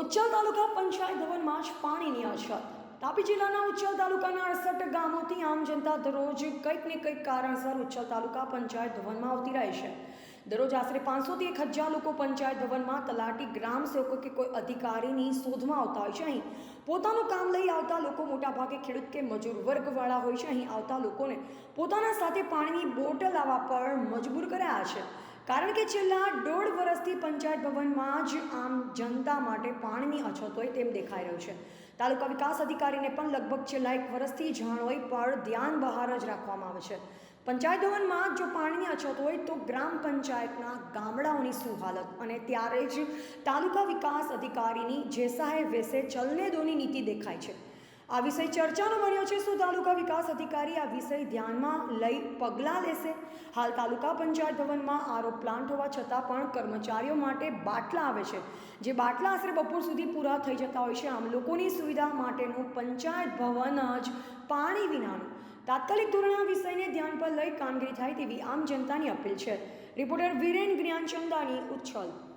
ઉચ્છલ તાલુકા પંચાયત ભવનમાં જ પાણીની અછત તાપી જિલ્લાના ઉચ્છલ તાલુકાના અડસઠ ગામોથી આમ જનતા દરરોજ કંઈક ને કંઈક કારણસર ઉચ્છલ તાલુકા પંચાયત ભવનમાં આવતી રહે છે. દરરોજ આશરે પાંચસોથી એક હજાર લોકો પંચાયત ભવનમાં તલાટી ગ્રામ સેવકો કે કોઈ અધિકારીની શોધમાં આવતા હોય છે. અહીં પોતાનું કામ લઈ આવતા લોકો મોટાભાગે ખેડૂત કે મજૂર વર્ગવાળા હોય છે. અહીં આવતા લોકોને પોતાના સાથે પાણીની બોટલ લાવવા પર મજબૂર કર્યા છે. કારણ કે છેલ્લા દોઢ વર્ષથી પંચાયત ભવનમાં જ આમ જનતા માટે પાણીની અછત હોય તેમ દેખાઈ રહ્યું છે. તાલુકા વિકાસ અધિકારીને પણ લગભગ છેલ્લા એક વર્ષથી જાણ હોય પણ ધ્યાન બહાર જ રાખવામાં આવે છે. પંચાયત ભવનમાં જો પાણીની અછત હોય તો ગ્રામ પંચાયતના ગામડાઓની શું હાલત? અને ત્યારે જ તાલુકા વિકાસ અધિકારીની જેસાહે વેસે ચલને દોની નીતિ દેખાય છે. આ વિષય ચર્ચાનો બન્યો છે. શું તાલુકા વિકાસ અધિકારી આ વિષય ધ્યાનમાં લઈ પગલાં લેશે? હાલ તાલુકા પંચાયત ભવનમાં આરો પ્લાન્ટ હોવા છતાં પણ કર્મચારીઓ માટે બાટલા આવે છે. જે બાટલા આશરે બપોર સુધી પૂરા થઈ જતા હોય છે. આમ લોકોની સુવિધા માટેનું પંચાયત ભવન જ પાણી વિનાનું. તાત્કાલિક ધોરણે આ વિષયને ધ્યાન પર લઈ કામગીરી થાય તેવી આમ જનતાની અપીલ છે. રિપોર્ટર વિરેન જ્ઞાનચંદાની ઉચ્છલ.